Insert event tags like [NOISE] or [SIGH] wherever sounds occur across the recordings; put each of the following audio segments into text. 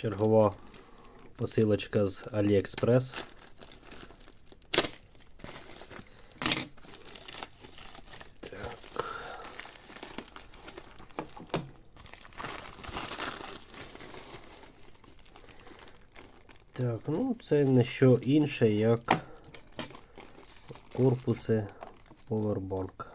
Чергова посилочка з AliExpress. Так. Ну це не що інше, як корпуси Powerbank.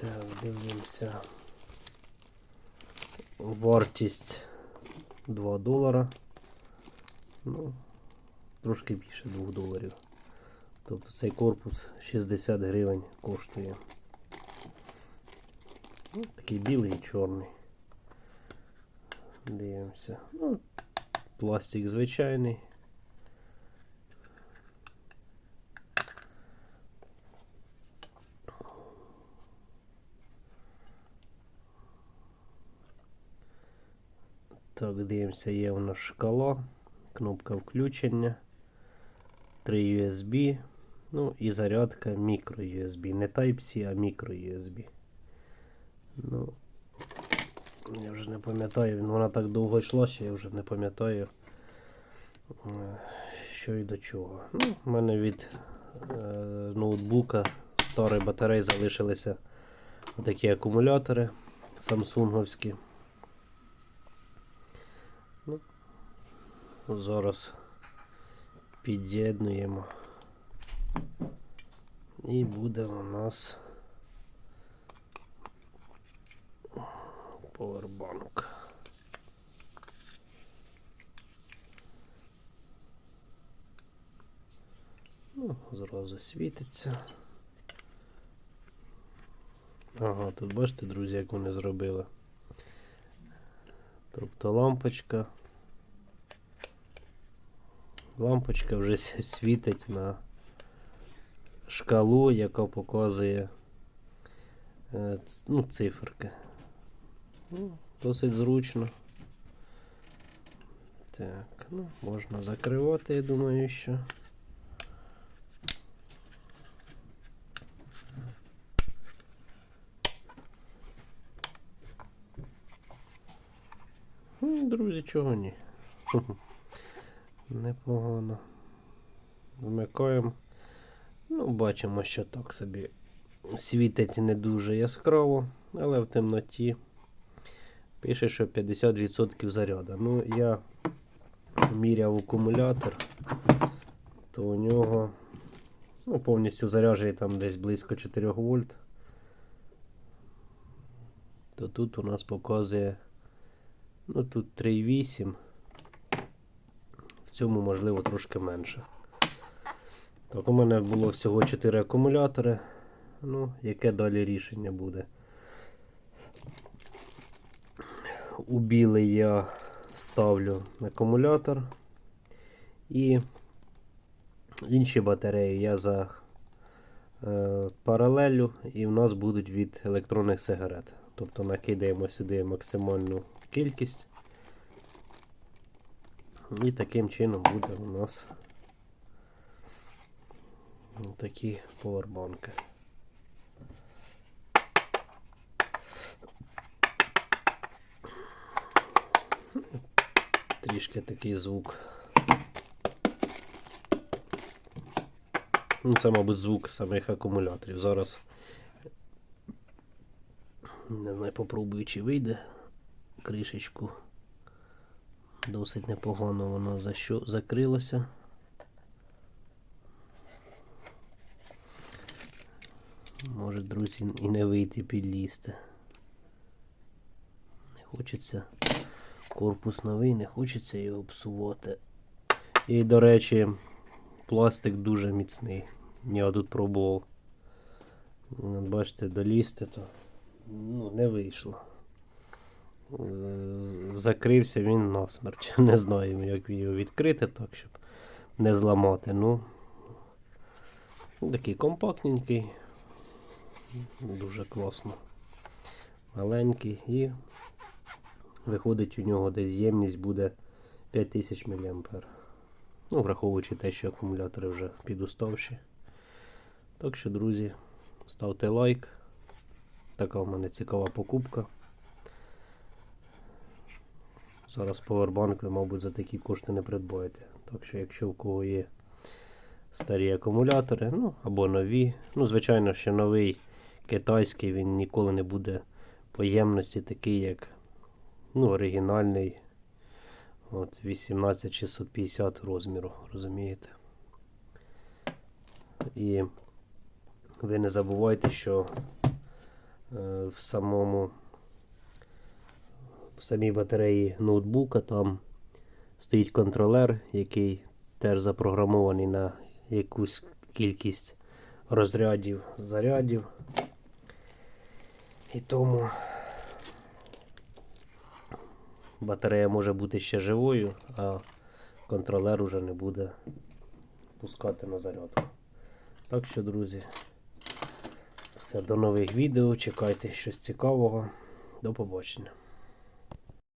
Так, дивимося. Вартість 2 долара. Ну, трошки більше 2 доларів. Тобто цей корпус 60 гривень коштує. Ну, такий білий і чорний. Дивимося. Ну, пластик звичайний. Так, дивимося, є у нас шкала, кнопка включення, 3 USB, ну і зарядка мікро USB. Не Type-C, а мікро USB. Ну, я вже не пам'ятаю, вона так довго йшла, що я вже не пам'ятаю, е, що і до чого. Ну, У мене від е, ноутбука старої батареї залишилися такі акумулятори самсунговські. Зараз під'єднуємо. І буде у нас Powerbank. Ну, зразу світиться. Ага, тут бачите, друзі, як вони зробили. Тобто лампочка. Лампочка вже [LAUGHS] світить на шкалу, яка показує е, ну, циферки. Ну, досить зручно. Так, ну, можна закривати, я думаю, що. Ну, Друзі, чого ні? [LAUGHS] Непогано. Вмикаємо. Ну, бачимо, що так собі світить не дуже яскраво, але в темноті пише, що 50% заряду. Ну, я міряв акумулятор, то у нього ну, повністю заряджений там десь близько 4 вольт. То тут у нас показує Ну тут 3,8. Цьому можливо трошки менше. Так, у мене було всього 4 акумулятори. Ну, яке далі рішення буде? У білий я ставлю акумулятор і інші батареї я за е, паралелю і в нас будуть від електронних сигарет. Тобто накидаємо сюди максимальну кількість. І таким чином буде у нас такі повербанки. Трішки такий звук. Ну, Це, мабуть, звук самих акумуляторів. Зараз не знаю, попробую, чи вийде кришечку. Досить непогано воно за що закрилося. Може, друзі, і не вийти підлізти. Не хочеться корпус новий, не хочеться його псувати. І, до речі, пластик дуже міцний. Я тут пробував. Бачите, долізти, то ну, не вийшло. Закрився він насмерть. [LAUGHS] Не знаю, як його відкрити так, щоб не зламати. Ну, такий компактненький. Дуже класно. Маленький і виходить у нього десь ємність буде 5000 мА. Ну, враховуючи те, що акумулятори вже підуставші. Так що, друзі, ставте лайк. Така в мене цікава покупка. Зараз повербанк ви, мабуть, за такі кошти не придбаєте. Так що, якщо в кого є старі акумулятори, ну або нові, ну, звичайно, що новий китайський, він ніколи не буде по ємності такий, як ну, оригінальний. От 18650 розміру, розумієте? І ви не забувайте, що е, в самому в самій батареї ноутбука там стоїть контролер, який теж запрограмований на якусь кількість розрядів, зарядів. І тому батарея може бути ще живою, а контролер уже не буде пускати на зарядку. Так що, друзі, все, до нових відео. Чекайте щось цікавого. До побачення.